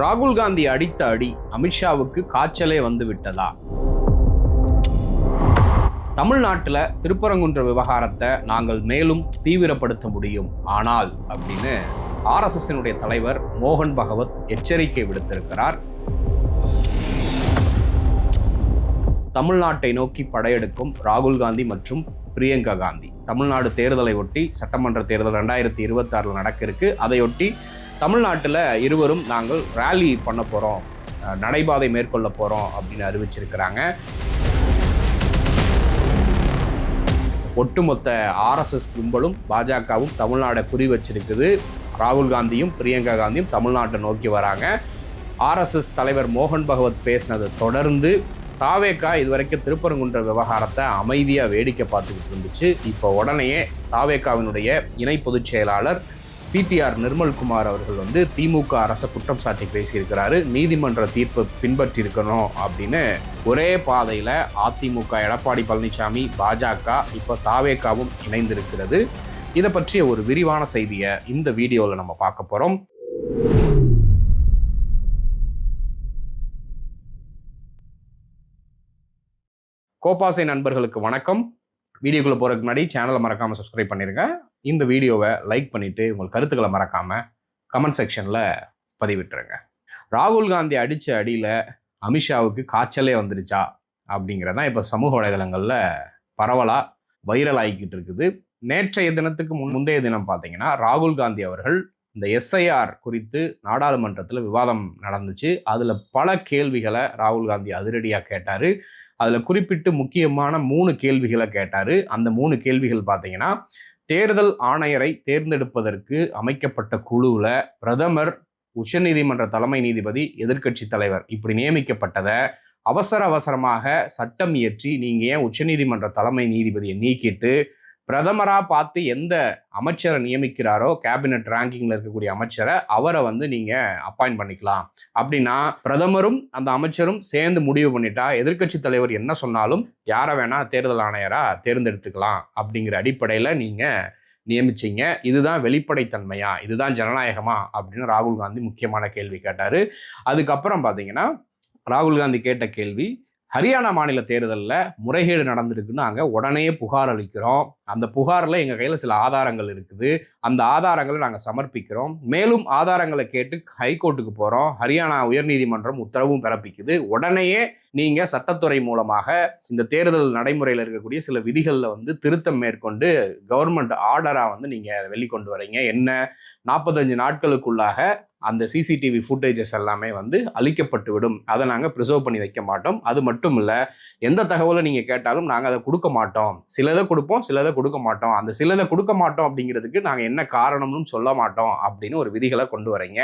ராகுல் காந்தி அடித்த அடி அமித்ஷாவுக்கு காய்ச்சலே வந்து விட்டதா தமிழ்நாட்டில் திருப்பரங்குன்ற விவகாரத்தை நாங்கள் மேலும் தீவிரப்படுத்த முடியும். ஆனால் அப்படின்னு ஆர்எஸ்எஸ்னுடைய தலைவர் மோகன் பகவத் எச்சரிக்கை விடுத்திருக்கிறார். தமிழ்நாட்டை நோக்கி படையெடுக்கும் ராகுல் காந்தி மற்றும் பிரியங்கா காந்தி. தமிழ்நாடு தேர்தலை ஒட்டி சட்டமன்ற தேர்தல் ரெண்டாயிரத்தி இருபத்தாறில் நடக்க இருக்கு அதையொட்டி தமிழ்நாட்டில் இருவரும் நாங்கள் ரேலி பண்ண போகிறோம் நடைபாதை மேற்கொள்ள போகிறோம் அப்படின்னு அறிவிச்சிருக்கிறாங்க. ஒட்டுமொத்த ஆர்எஸ்எஸ் கும்பலும் பாஜகவும் தமிழ்நாடை குறி வச்சிருக்குது. ராகுல் காந்தியும் பிரியங்கா காந்தியும் தமிழ்நாட்டை நோக்கி வராங்க. ஆர்எஸ்எஸ் தலைவர் மோகன் பகவத் பேசினதை தொடர்ந்து தாவேக்கா இதுவரைக்கும் திருப்பரங்குன்ற விவகாரத்தை அமைதியாக வேடிக்கை பார்த்துக்கிட்டு இருந்துச்சு. இப்போ உடனேயே தாவேக்காவினுடைய இணை பொதுச் செயலாளர் சிடிஆர் நிர்மல்குமார் அவர்கள் வந்து திமுக அரசை குற்றம் சாட்டி பேசியிருக்கிறாரு. நீதிமன்ற தீர்ப்பு பின்பற்றி இருக்கணும் அப்படின்னு ஒரே பாதையில் அதிமுக எடப்பாடி பழனிசாமி பாஜக இப்போ தாவேக்காவும் இணைந்திருக்கிறது. இதை பற்றிய ஒரு விரிவான செய்தியை இந்த வீடியோவில் நம்ம பார்க்க போகிறோம் கோபாசை நண்பர்களுக்கு வணக்கம். வீடியோக்குள்ளே போகிறதுக்கு முன்னாடி சேனலை மறக்காமல் சப்ஸ்கிரைப் பண்ணிடுங்க இந்த வீடியோவை லைக் பண்ணிவிட்டு உங்கள் கருத்துக்களை மறக்காமல் கமெண்ட் செக்ஷனில் பதிவிட்டுருங்க. ராகுல் காந்தி அடித்த அடியில் அமித்ஷாவுக்கு காய்ச்சலே வந்துருச்சா? அப்படிங்கிறதான் இப்போ சமூக வலைதளங்களில் பரவலாக வைரல் ஆகிக்கிட்டு இருக்குது நேற்றைய தினத்துக்கு முன் முந்தைய தினம் பார்த்தீங்கன்னா ராகுல் காந்தி அவர்கள் இந்த எஸ்ஐஆர் குறித்து நாடாளுமன்றத்தில் விவாதம் நடந்துச்சு. அதில் பல கேள்விகளை ராகுல் காந்தி அதிரடியாக கேட்டார். அதில் குறிப்பிட்டு முக்கியமான மூணு கேள்விகளை கேட்டார். அந்த மூணு கேள்விகள் பார்த்தீங்கன்னா தேர்தல் ஆணையரை தேர்ந்தெடுப்பதற்கு அமைக்கப்பட்ட குழுவில் பிரதமர் உச்சநீதிமன்ற தலைமை நீதிபதி எதிர்க்கட்சி தலைவர் இப்படி நியமிக்கப்பட்டதை அவசர அவசரமாக சட்டம் இயற்றி நீங்கள் ஏன் உச்சநீதிமன்ற தலைமை நீதிபதியை நீக்கிட்டு பிரதமராக பார்த்து எந்த அமைச்சரை நியமிக்கிறாரோ கேபினட் ரேங்கிங்கில் இருக்கக்கூடிய அமைச்சரை அவரை வந்து நீங்கள் அப்பாயிண்ட் பண்ணிக்கலாம். அப்படின்னா பிரதமரும் அந்த அமைச்சரும் சேர்ந்து முடிவு பண்ணிட்டா எதிர்க்கட்சி தலைவர் என்ன சொன்னாலும் யாரை வேணால் தேர்தல் ஆணையராக தேர்ந்தெடுத்துக்கலாம் அப்படிங்கிற அடிப்படையில் நீங்கள் நியமிச்சிங்க. இதுதான் வெளிப்படைத்தன்மையா? இதுதான் ஜனநாயகமா? அப்படின்னு ராகுல் காந்தி முக்கியமான கேள்வி கேட்டார். அதுக்கப்புறம் பார்த்தீங்கன்னா ராகுல் காந்தி கேட்ட கேள்வி ஹரியானா மாநில தேர்தலில் முறைகேடு நடந்திருக்குன்னு நாங்கள் உடனே புகார் அளிக்கிறோம். அந்த புகாரில் எங்கள் கையில் சில ஆதாரங்கள் இருக்குது. அந்த ஆதாரங்களை நாங்கள் சமர்ப்பிக்கிறோம். மேலும் ஆதாரங்களை கேட்டு ஹைகோர்ட்டுக்கு போகிறோம் ஹரியானா உயர்நீதிமன்றம் உத்தரவும் பிறப்பிக்குது. உடனேயே நீங்கள் சட்டத்துறை மூலமாக இந்த தேர்தல் நடைமுறையில் இருக்கக்கூடிய சில விதிகளில் வந்து திருத்தம் மேற்கொண்டு கவர்மெண்ட் ஆர்டராக வந்து நீங்கள் வெளிக்கொண்டு வரீங்க. என்ன? நாற்பத்தஞ்சு நாட்களுக்குள்ளாக அந்த சிசிடிவி ஃபுட்டேஜஸ் எல்லாமே வந்து அழிக்கப்பட்டு விடும். அதை நாங்கள் ப்ரிசர்வ் பண்ணி வைக்க மாட்டோம். அது மட்டும் இல்லை எந்த தகவலை நீங்கள் கேட்டாலும் நாங்கள் அதை கொடுக்க மாட்டோம். சிலதை கொடுப்போம் சிலதை கொடுக்க மாட்டோம். அந்த சிலதை கொடுக்க மாட்டோம் அப்படிங்கிறதுக்கு நாங்கள் என்ன காரணம்னு சொல்ல மாட்டோம் அப்படின்னு ஒரு விதிகளை கொண்டு வரீங்க.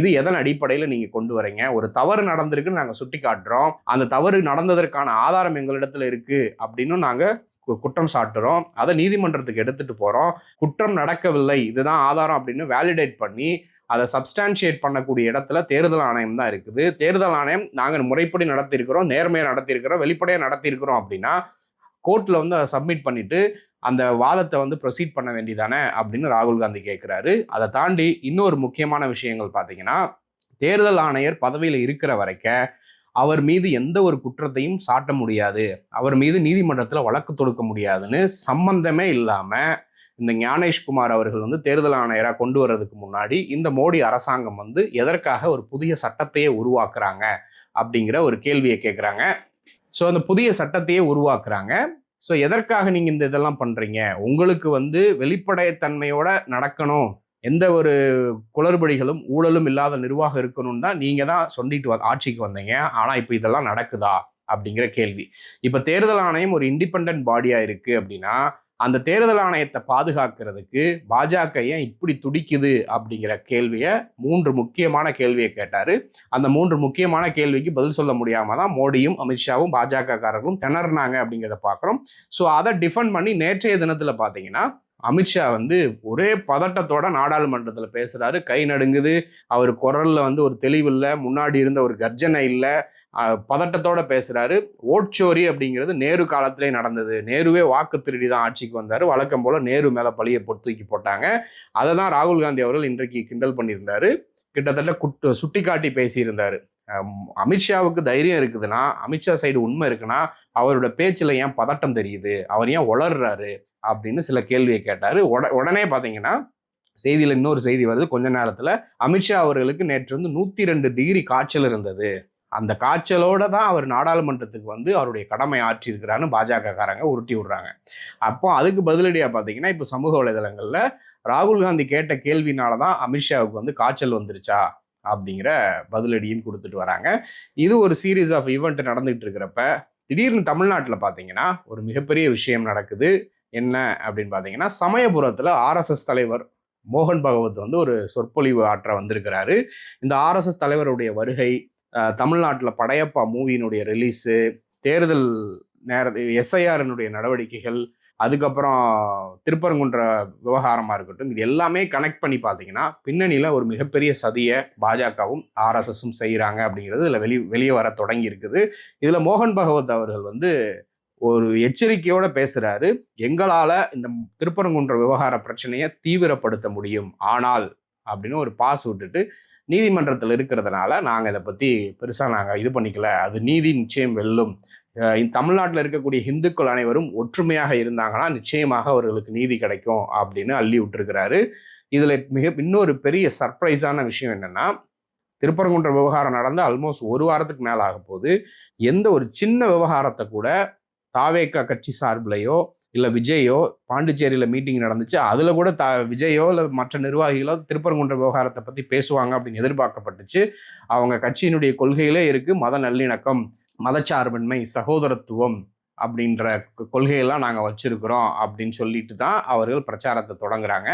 இது எதன் அடிப்படையில் நீங்கள் கொண்டு வரீங்க? ஒரு தவறு நடந்திருக்குன்னு நாங்கள் சுட்டி காட்டுறோம். அந்த தவறு நடந்ததற்கான ஆதாரம் எங்களிடத்தில் இருக்குது அப்படின்னு நாங்கள் குற்றம் சாட்டுறோம். அதை நீதிமன்றத்துக்கு எடுத்துகிட்டு போகிறோம் குற்றம் நடக்கவில்லை. இதுதான் ஆதாரம் அப்படின்னு வேலிடேட் பண்ணி அதை சப்ஸ்டான்ஷியேட் பண்ணக்கூடிய இடத்துல தேர்தல் ஆணையம் தான் இருக்குது. தேர்தல் ஆணையம் நாங்கள் முறைப்படி நடத்தியிருக்கிறோம் நேர்மையாக நடத்தியிருக்கிறோம் வெளிப்படையாக நடத்தியிருக்கிறோம் அப்படின்னா கோர்ட்டில் வந்து அதை சப்மிட் பண்ணிட்டு அந்த வாதத்தை வந்து ப்ரொசீட் பண்ண வேண்டியதானே அப்படின்னு ராகுல் காந்தி கேட்குறாரு. அதை தாண்டி இன்னொரு முக்கியமான விஷயங்கள் பார்த்தீங்கன்னா தேர்தல் ஆணையர் பதவியில் இருக்கிற வரைக்கும் அவர் மீது எந்த ஒரு குற்றத்தையும் சாட்ட முடியாது. அவர் மீது நீதிமன்றத்தில் வழக்கு தொடுக்க முடியாதுன்னு சம்பந்தமே இல்லாமல் இந்த ஞானேஷ்குமார் அவர்கள் வந்து தேர்தல் ஆணையராக கொண்டு வர்றதுக்கு முன்னாடி இந்த மோடி அரசாங்கம் வந்து எதற்காக ஒரு புதிய சட்டத்தையே உருவாக்குறாங்க அப்படிங்கிற ஒரு கேள்வியை கேட்குறாங்க ஸோ அந்த புதிய சட்டத்தையே உருவாக்குறாங்க. ஸோ எதற்காக நீங்கள் இந்த இதெல்லாம் பண்ணுறீங்க உங்களுக்கு வந்து வெளிப்படைத்தன்மையோட நடக்கணும். எந்த ஒரு குளறுபடிகளும் ஊழலும் இல்லாத நிர்வாகம் இருக்கணும்னு தான் நீங்கள் தான் சொல்லிட்டு வ ஆட்சிக்கு வந்தீங்க. ஆனால் இப்போ இதெல்லாம் நடக்குதா? அப்படிங்கிற கேள்வி. இப்போ தேர்தல் ஆணையம் ஒரு இண்டிபெண்ட் பாடியாக இருக்குது அப்படின்னா அந்த தேர்தல் ஆணையத்தை பாதுகாக்கிறதுக்கு பாஜக ஏன் இப்படி துடிக்குது அப்படிங்கிற கேள்வியை மூன்று முக்கியமான கேள்வியை கேட்டார். அந்த மூன்று முக்கியமான கேள்விக்கு பதில் சொல்ல முடியாமல் தான் மோடியும் அமித்ஷாவும் பாஜக காரர்களும் திணறினாங்க அப்படிங்கிறத பார்க்குறோம். ஸோ அதை டிஃபெண்ட் பண்ணி நேற்றைய தினத்தில் பார்த்தீங்கன்னா அமித்ஷா வந்து ஒரே பதட்டத்தோட நாடாளுமன்றத்தில் பேசுகிறாரு கை நடுங்குது. அவர் குரலில் வந்து ஒரு தெளிவு இல்லை. முன்னாடி இருந்த ஒரு கர்ஜனை இல்லை. பதட்டத்தோட பேசுகிறாரு ஓட்சோரி அப்படிங்கிறது நேரு காலத்திலே நடந்தது. நேருவே வாக்கு திருடி தான் ஆட்சிக்கு வந்தார். வழக்கம் போல் நேரு மேலே பழியை பொறுத்து தூக்கி போட்டாங்க. அதை தான் ராகுல் காந்தி அவர்கள் இன்றைக்கு கிண்டல் பண்ணியிருந்தாரு. கிட்டத்தட்ட குட்டு சுட்டிக்காட்டி காட்டி பேசியிருந்தார். அமித்ஷாவுக்கு தைரியம் இருக்குதுன்னா அமித்ஷா சைடு உண்மை இருக்குன்னா அவரோட பேச்சில் ஏன் பதட்டம் தெரியுது? அவர் ஏன் உளர்றாரு? அப்படின்னு சில கேள்வியை கேட்டார். உட உடனே பார்த்தீங்கன்னா செய்தியில் இன்னொரு செய்தி வருது. கொஞ்ச நேரத்தில் அமித்ஷா அவர்களுக்கு நேற்று வந்து நூற்றி ரெண்டு டிகிரி காய்ச்சல் இருந்தது. அந்த காய்ச்சலோட தான் அவர் நாடாளுமன்றத்துக்கு வந்து அவருடைய கடமை ஆற்றியிருக்கிறான்னு பாஜகக்காரங்க உருட்டி விடுறாங்க. அப்போ அதுக்கு பதிலடியாக பார்த்தீங்கன்னா இப்போ சமூக வலைதளங்களில் ராகுல் காந்தி கேட்ட கேள்வினால தான் அமித்ஷாவுக்கு வந்து காய்ச்சல் வந்துருச்சா? அப்படிங்கிற பதிலடியும் கொடுத்துட்டு வராங்க. இது ஒரு சீரீஸ் ஆஃப் ஈவெண்ட் நடந்துகிட்டு இருக்கிறப்ப திடீர்னு தமிழ்நாட்டில் பார்த்தீங்கன்னா ஒரு மிகப்பெரிய விஷயம் நடக்குது. என்ன அப்படின்னு பார்த்தீங்கன்னா சமயபுரத்தில் ஆர்எஸ்எஸ் தலைவர் மோகன் பகவத் வந்து ஒரு சொற்பொழிவு ஆற்ற வந்திருக்கிறாரு. இந்த ஆர்எஸ்எஸ் தலைவருடைய வருகை தமிழ்நாட்டில் படையப்பா மூவியினுடைய ரிலீஸு தேர்தல் நேர எஸ்ஐஆரினுடைய நடவடிக்கைகள் அதுக்கப்புறம் திருப்பரங்குன்ற விவகாரமாக இருக்கட்டும் இது எல்லாமே கனெக்ட் பண்ணி பார்த்தீங்கன்னா பின்னணியில் ஒரு மிகப்பெரிய சதியை பாஜகவும் ஆர்எஸ்எஸும் செய்கிறாங்க அப்படிங்கிறது இதில் வெளி வெளியே வர தொடங்கி இருக்குது. இதில் மோகன் பகவத் அவர்கள் வந்து ஒரு எச்சரிக்கையோட பேசுகிறாரு எங்களால் இந்த திருப்பரங்குன்ற விவகார பிரச்சனையை தீவிரப்படுத்த முடியும் ஆனால் அப்படின்னு ஒரு பாஸ் விட்டுட்டு நீதிமன்றத்தில் இருக்கிறதுனால நாங்கள் இதை பற்றி பெருசாக நாங்கள் இது பண்ணிக்கல. அது நீதி நிச்சயம் வெல்லும். தமிழ்நாட்டில் இருக்கக்கூடிய இந்துக்கள் அனைவரும் ஒற்றுமையாக இருந்தாங்கன்னா நிச்சயமாக அவர்களுக்கு நீதி கிடைக்கும் அப்படின்னு அள்ளி விட்டுருக்கிறாரு. இதில் மிக இன்னொரு பெரிய சர்ப்ரைஸான விஷயம் என்னென்னா திருப்பரங்குன்ற விவகாரம் நடந்து ஆல்மோஸ்ட் ஒரு வாரத்துக்கு மேலே ஆக போது எந்த ஒரு சின்ன விவகாரத்தை கூட தாவேக்கா கட்சி சார்பிலையோ இல்லை விஜயோ பாண்டிச்சேரியில் மீட்டிங் நடந்துச்சு. அதில் கூட த விஜயோ இல்லை மற்ற நிர்வாகிகளோ திருப்பரங்குன்ற விவகாரத்தை பற்றி பேசுவாங்க அப்படின்னு எதிர்பார்க்கப்பட்டுச்சு. அவங்க கட்சியினுடைய கொள்கையிலே இருக்குது மத நல்லிணக்கம் மதச்சார்பின்மை சகோதரத்துவம் அப்படின்ற கொள்கையெல்லாம் நாங்கள் வச்சுருக்கிறோம் அப்படின்னு சொல்லிட்டு தான் அவர்கள் பிரச்சாரத்தை தொடங்குறாங்க.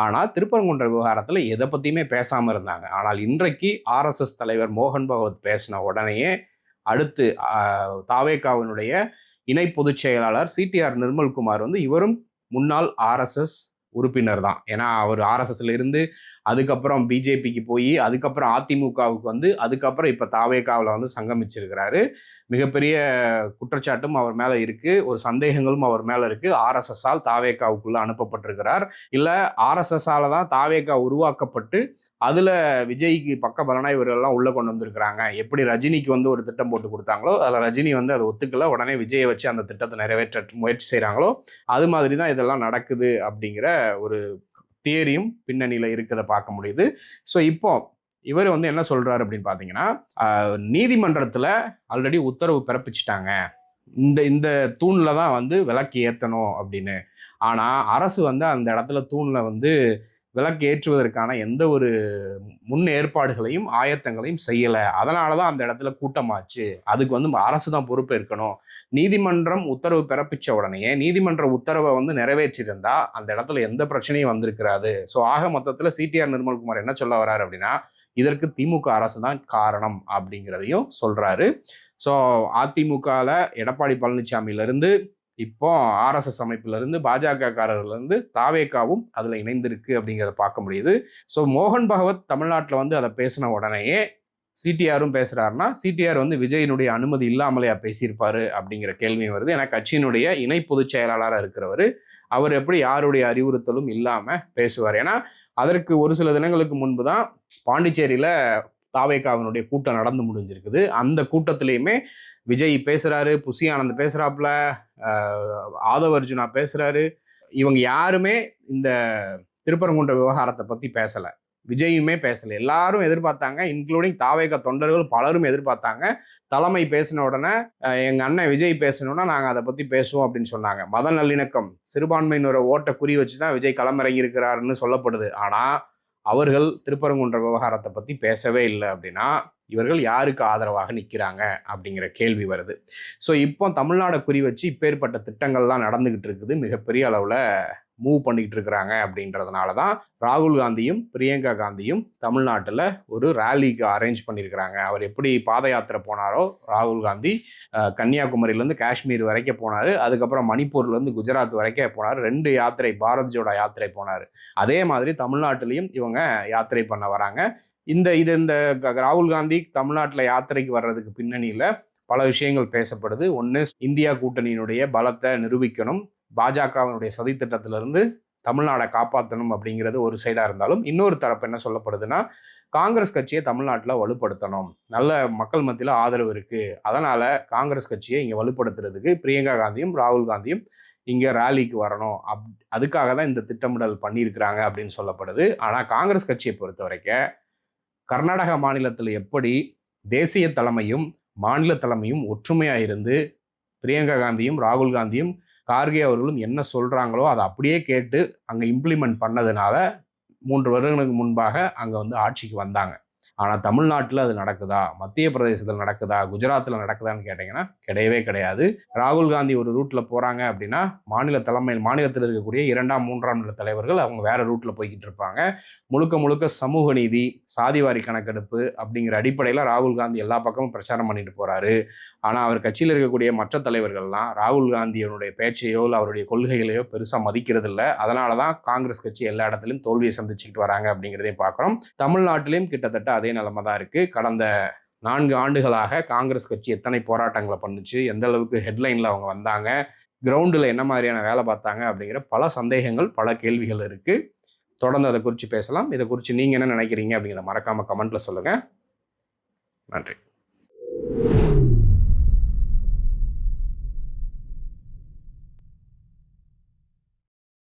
ஆனால் திருப்பரங்குன்ற விவகாரத்தில் எதை பற்றியுமே பேசாமல் இருந்தாங்க. ஆனால் இன்றைக்கு ஆர்எஸ்எஸ் தலைவர் மோகன் பகவத் பேசின உடனேயே அடுத்து ஆஹ், தாவேகாவினுடைய இணை பொதுச் செயலாளர் சிடிஆர் நிர்மல்குமார் வந்து இவரும் முன்னாள் ஆர்எஸ்எஸ் உறுப்பினர் தான் ஏன்னா அவர் ஆர்எஸ்எஸ்ல இருந்து அதுக்கப்புறம் பிஜேபிக்கு போய் அதுக்கப்புறம் அதிமுகவுக்கு வந்து அதுக்கப்புறம் இப்போ தாவேகாவில் வந்து சங்கமிச்சிருக்கிறாரு. மிகப்பெரிய குற்றச்சாட்டும் அவர் மேலே இருக்கு. ஒரு சந்தேகங்களும் அவர் மேலே இருக்கு. ஆர்எஸ்எஸ்ஸால் தாவேகாவுக்குள்ள அனுப்பப்பட்டிருக்கிறார். இல்லை ஆர்எஸ்எஸ்ஸால தான் தாவேகா உருவாக்கப்பட்டு அதில் விஜய்க்கு பக்க பலனா இவர்கள்லாம் உள்ளே கொண்டு வந்திருக்கிறாங்க. எப்படி ரஜினிக்கு வந்து ஒரு திட்டம் போட்டு கொடுத்தாங்களோ அதில் ரஜினி வந்து அதை ஒத்துக்கல உடனே விஜயை வச்சு அந்த திட்டத்தை நிறைவேற்ற முயற்சி செய்கிறாங்களோ அது மாதிரி தான் இதெல்லாம் நடக்குது அப்படிங்கிற ஒரு தியரியும் பின்னணியில் இருக்கிறத பார்க்க முடியுது. ஸோ இப்போ இவர் வந்து என்ன சொல்கிறாரு அப்படின்னு பார்த்தீங்கன்னா நீதிமன்றத்தில் ஆல்ரெடி உத்தரவு பிறப்பிச்சிட்டாங்க. இந்த இந்த தூணில் தான் வந்து விளக்கு ஏற்றணும் அப்படின்னு. ஆனால் அரசு வந்து அந்த இடத்துல தூணில் வந்து விளக்கு ஏற்றுவதற்கான எந்த ஒரு முன் ஏற்பாடுகளையும் ஆயத்தங்களையும் செய்யலை. அதனால தான் அந்த இடத்துல கூட்டமாச்சு. அதுக்கு வந்து அரசு தான் பொறுப்பு இருக்கணும். நீதிமன்றம் உத்தரவு பிறப்பிச்ச உடனேயே நீதிமன்ற உத்தரவை வந்து நிறைவேற்றியிருந்தா அந்த இடத்துல எந்த பிரச்சனையும் வந்திருக்கிறாது ஸோ ஆக மொத்தத்தில் சிடிஆர் நிர்மல்குமார் என்ன சொல்ல வர்றாரு அப்படின்னா இதற்கு திமுக அரசு தான் காரணம் அப்படிங்கிறதையும் சொல்கிறாரு ஸோ அதிமுகவில் எடப்பாடி பழனிசாமியிலிருந்து இப்போ ஆர்எஸ்எஸ் அமைப்பிலிருந்து பாஜகக்காரர்லேருந்து தாவேக்காவும் அதில் இணைந்திருக்கு அப்படிங்கிறத பார்க்க முடியுது. ஸோ மோகன் பகவத் தமிழ்நாட்டில் வந்து அதை பேசின உடனேயே சிடிஆரும் பேசுகிறாருன்னா சிடிஆர் வந்து விஜயினுடைய அனுமதி இல்லாமலேயா பேசியிருப்பார் அப்படிங்கிற கேள்வியும் வருது. ஏன்னா கட்சியினுடைய இணை பொதுச் செயலாளராக இருக்கிறவர் அவர் எப்படி யாருடைய அறிவுறுத்தலும் இல்லாமல் பேசுவார். ஏன்னா அதற்கு ஒரு சில தினங்களுக்கு முன்பு தான் பாண்டிச்சேரியில் தாவேகாவினுடைய கூட்டம் நடந்து முடிஞ்சிருக்குது. அந்த கூட்டத்திலையுமே விஜய் பேசுகிறாரு புசி ஆனந்த் பேசுகிறாப்புல ஆதவ அர்ஜுனா பேசுகிறாரு இவங்க யாருமே இந்த திருப்பரங்குன்ற விவகாரத்தை பற்றி பேசலை. விஜயுமே பேசலை. எல்லாரும் எதிர்பார்த்தாங்க இன்க்ளூடிங் தாவேக தொண்டர்கள் பலரும் எதிர்பார்த்தாங்க. தலைமை பேசின உடனே எங்கள் அண்ணன் விஜய் பேசணும்னா நாங்கள் அதை பற்றி பேசுவோம் அப்படின்னு சொன்னாங்க. மத நல்லிணக்கம் சிறுபான்மையினரை ஓட்டை குறி வச்சு தான் விஜய் களமிறங்கி இருக்கிறாருன்னு சொல்லப்படுது. ஆனால் அவர்கள் திருப்பரங்குன்ற விவகாரத்தை பற்றி பேசவே இல்லை அப்படின்னா இவர்கள் யாருக்கு ஆதரவாக நிற்கிறாங்க அப்படிங்கிற கேள்வி வருது. ஸோ இப்போ தமிழ்நாடை குறி வச்சு இப்பேற்பட்ட திட்டங்கள்லாம் நடந்துக்கிட்டு இருக்குது. மிகப்பெரிய அளவில் மூவ் பண்ணிக்கிட்டு இருக்கிறாங்க அப்படின்றதுனால தான் ராகுல் காந்தியும் பிரியங்கா காந்தியும் தமிழ்நாட்டில் ஒரு ரேலிக்கு அரேஞ்ச் பண்ணியிருக்கிறாங்க. அவர் எப்படி பாத யாத்திரை போனாரோ ராகுல் காந்தி கன்னியாகுமரியிலேருந்து காஷ்மீர் வரைக்கும் போனார். அதுக்கப்புறம் மணிப்பூர்லேருந்து குஜராத் வரைக்கும் போனார். ரெண்டு யாத்திரை பாரத் யாத்திரை போனார். அதே மாதிரி தமிழ்நாட்டிலையும் இவங்க யாத்திரை பண்ண வராங்க. இந்த இது இந்த க- ராகுல் காந்தி தமிழ்நாட்டில் யாத்திரைக்கு வர்றதுக்கு பின்னணியில் பல விஷயங்கள் பேசப்படுது. ஒன்று இந்தியா கூட்டணியினுடைய பலத்தை நிரூபிக்கணும். பாஜகவினுடைய சதித்திட்டத்திலிருந்து தமிழ்நாடை காப்பாற்றணும் அப்படிங்கிறது ஒரு சைடாக இருந்தாலும் இன்னொரு தரப்பு என்ன சொல்லப்படுதுன்னா காங்கிரஸ் கட்சியை தமிழ்நாட்டில் வலுப்படுத்தணும். நல்ல மக்கள் மத்தியில் ஆதரவு இருக்குது அதனால் காங்கிரஸ் கட்சியை இங்கே வலுப்படுத்துறதுக்கு பிரியங்கா காந்தியும் ராகுல் காந்தியும் இங்கே ரேலிக்கு வரணும். அப் அதுக்காக தான் இந்த திட்டமிடல் பண்ணியிருக்கிறாங்க அப்படின்னு சொல்லப்படுது. ஆனால் காங்கிரஸ் கட்சியை பொறுத்த வரைக்கும் கர்நாடக மாநிலத்தில் எப்படி தேசிய தலைமையும் மாநில தலைமையும் ஒற்றுமையாக இருந்து பிரியங்கா காந்தியும் ராகுல் காந்தியும் கார்கே அவர்களும் என்ன சொல்கிறாங்களோ அதை அப்படியே கேட்டு அங்கே இம்ப்ளிமெண்ட் பண்ணதுனால மூன்று வருடங்களுக்கு முன்பாக அங்கே வந்து ஆட்சிக்கு வந்தாங்க. ஆனால் தமிழ்நாட்டில் அது நடக்குதா? மத்திய பிரதேசத்தில் நடக்குதா? குஜராத்தில் நடக்குதான்னு கேட்டிங்கன்னா கிடையவே கிடையாது. ராகுல் காந்தி ஒரு ரூட்டில் போகிறாங்க அப்படின்னா மாநில தலைமையில் மாநிலத்தில் இருக்கக்கூடிய இரண்டாம் மூன்றாம் நில தலைவர்கள் அவங்க வேறு ரூட்டில் போய்கிட்டு இருப்பாங்க. முழுக்க முழுக்க சமூக நீதி சாதிவாரி கணக்கெடுப்பு அப்படிங்கிற அடிப்படையில் ராகுல் காந்தி எல்லா பக்கமும் பிரச்சாரம் பண்ணிட்டு போகிறாரு ஆனால் அவர் கட்சியில் இருக்கக்கூடிய மற்ற தலைவர்கள்லாம் ராகுல் காந்தியனுடைய பேச்சையோ இல்லை அவருடைய கொள்கைகளையோ பெருசாக மதிக்கிறதில்ல. அதனால தான் காங்கிரஸ் கட்சி எல்லா இடத்துலையும் தோல்வியை சந்திச்சுக்கிட்டு வராங்க அப்படிங்கிறதையும் பார்க்குறோம் தமிழ்நாட்டிலையும் கிட்டத்தட்ட அதே அதே நிலைமை தான் இருக்குது கடந்த நான்கு ஆண்டுகளாக காங்கிரஸ் கட்சி எத்தனை போராட்டங்களை பண்ணுச்சு எந்த அளவுக்கு ஹெட்லைனில் அவங்க வந்தாங்க கிரவுண்டில் என்ன மாதிரியான வேலை பார்த்தாங்க அப்படிங்கிற பல சந்தேகங்கள் பல கேள்விகள் இருக்குது தொடர்ந்து அதை குறித்து பேசலாம். இதை குறித்து நீங்கள் என்ன நினைக்கிறீங்க அப்படிங்கிறத மறக்காமல் கமெண்ட்டில் சொல்லுங்கள் நன்றி.